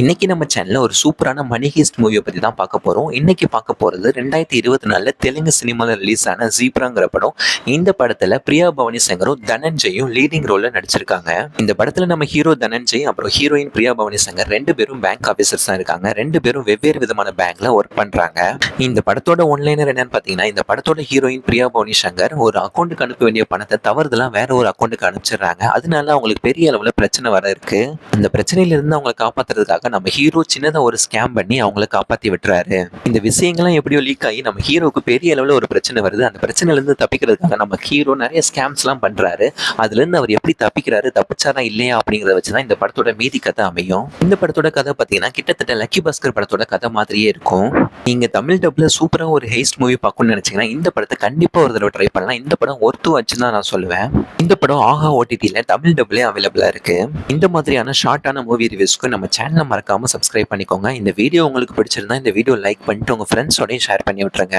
இன்னைக்கு நம்ம சேனல்ல ஒரு சூப்பரான மணி ஹீஸ்ட் மூவியை பத்தி தான் பார்க்க போறோம். இன்னைக்கு பார்க்க போறது ரெண்டாயிரத்தி இருபத்தி நாலுல தெலுங்கு சினிமாவில் ரிலீஸ் ஆன ஜீப்ராங்கிற படம். இந்த படத்துல பிரியா பவானி சங்கரும் தனஞ்சயும் லீடிங் ரோல்ல நடிச்சிருக்காங்க. இந்த படத்துல நம்ம ஹீரோ தனஞ்சய் அப்புறம் ஹீரோயின் பிரியா பவானி சங்கர் ரெண்டு பேரும் பேங்க் ஆபீசர்ஸ் தான் இருக்காங்க. ரெண்டு பேரும் வெவ்வேறு விதமான பேங்க்ல ஒர்க் பண்றாங்க. இந்த படத்தோட ஒன்லைனர் என்னன்னு பாத்தீங்கன்னா இந்த படத்தோட ஹீரோயின் பிரியா பவானி சங்கர் ஒரு அக்கௌண்ட்டுக்கு அனுப்ப வேண்டிய பணத்தை தவறுதெல்லாம் வேற ஒரு அக்கௌண்ட்டுக்கு அனுப்பிச்சிடுறாங்க. அதனால அவங்களுக்கு பெரிய அளவுல பிரச்சனை வர இருக்கு. அந்த பிரச்சனையில இருந்து அவங்களை நம்ம ஹீரோ சின்னதாக ஒரு ஸ்கேம் பண்ணி அவங்கள காப்பாற்றி விட்டுறாரு. இந்த விஷயங்கள்லாம் எப்படியோ லீக் ஆகி நம்ம ஹீரோவுக்கு பெரிய அளவில் ஒரு பிரச்சனை வருது. அந்த பிரச்சனையிலேருந்து தப்பிக்கிறதுக்காக நம்ம ஹீரோ நிறைய ஸ்கேம்ஸ்லாம் பண்ணுறாரு அதுலேருந்து அவர் எப்படி தப்பிக்கிறாரு தப்பிச்சாரா இல்லையா அப்படிங்கிறத வச்சு தான் இந்த படத்தோட மீதி கதை அமையும். இந்த படத்தோட கதை பார்த்தீங்கன்னா கிட்டத்தட்ட லக்கி பாஸ்கர் படத்தோட கதை மாதிரியே இருக்கும். நீங்கள் தமிழ் டப்பில் சூப்பராக ஒரு ஹெய்ஸ்ட் மூவி பார்க்கணும்னு நினைச்சீங்கன்னா இந்த படத்தை கண்டிப்பாக ஒரு தடவை ட்ரை பண்ணலாம். இந்த படம் ஒர்த்து வச்சு தான் நான் சொல்லுவேன். இந்த படம் ஆஹா ஓடிடியில் தமிழ் டப்லேயே அவைலபிளாக இருக்கு. இந்த மாதிரியான ஷார்ட்டான மூவி ரிவ்யூஸ்க்கு நம்ம சேனலை மறக்காமல் சப்ஸ்கிரைப் பண்ணிக்கோங்க. இந்த வீடியோ உங்களுக்கு பிடிச்சிருந்தா இந்த வீடியோ லைக் பண்ணிட்டு உங்க ஃப்ரெண்ட்ஸோடய ஷேர் பண்ணி விட்ருங்க